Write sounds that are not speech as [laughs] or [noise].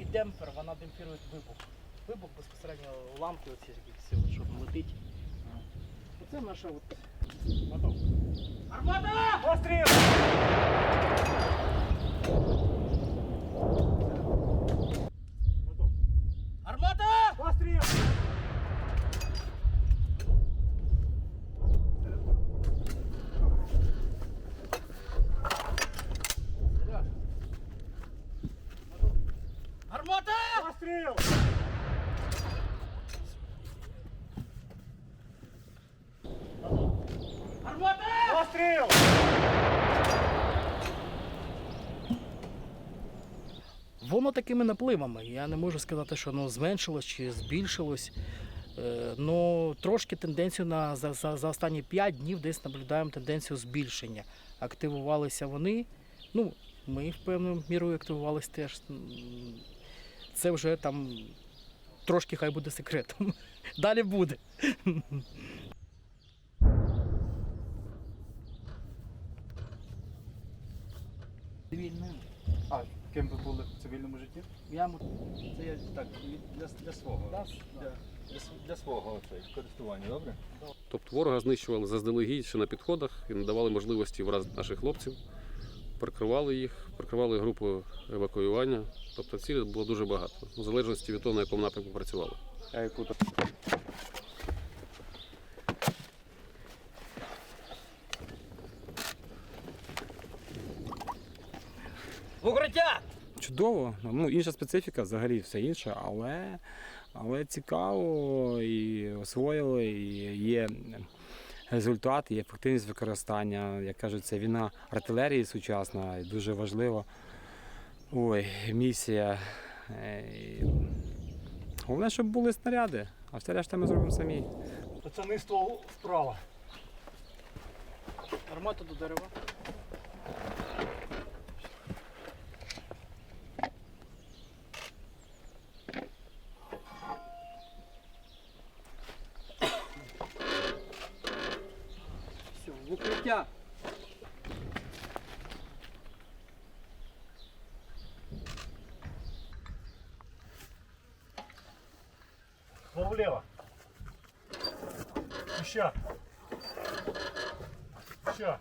І демпфер, вона демпфірує вибух. Вибух безпосередньо уламки оці сили, щоб летить. Оце наша от мотовка. Армата! Постріл! Армата! Постріл! Армата! Постріл! Армата! Постріл! Воно такими напливами. Я не можу сказати, що воно зменшилось чи збільшилось. Е, Ну, трошки тенденцію на за, за, за останні 5 днів десь наблюдаємо тенденцію збільшення. Активувалися вони. Ну, ми в певною мірою активувалися теж. Це вже там трошки хай буде секретом. [laughs] Далі буде. Цивільним. А ким ви були в цивільному житті? Я Це я так для, для свого. Да, Для, для, для свого оцей, користування, добре? Тобто ворога знищували заздалегідь ще на підходах і надавали можливості враз наших хлопців, прикривали їх, прикривали групу евакуювання. Тобто цілей було дуже багато, в залежності від того, на якому напрямку працювали. А яку то? Укриття! Чудово, ну інша специфіка, взагалі все інше, але, але цікаво і освоїли, і є результат, і ефективність використання. Як кажуть, це війна артилерії сучасна і дуже важлива. Ой, місія. Головне, щоб були снаряди, а все решта ми зробимо самі. Пацани вправа. Армата до дерева. Катя! Снова влево. Еще. Еще.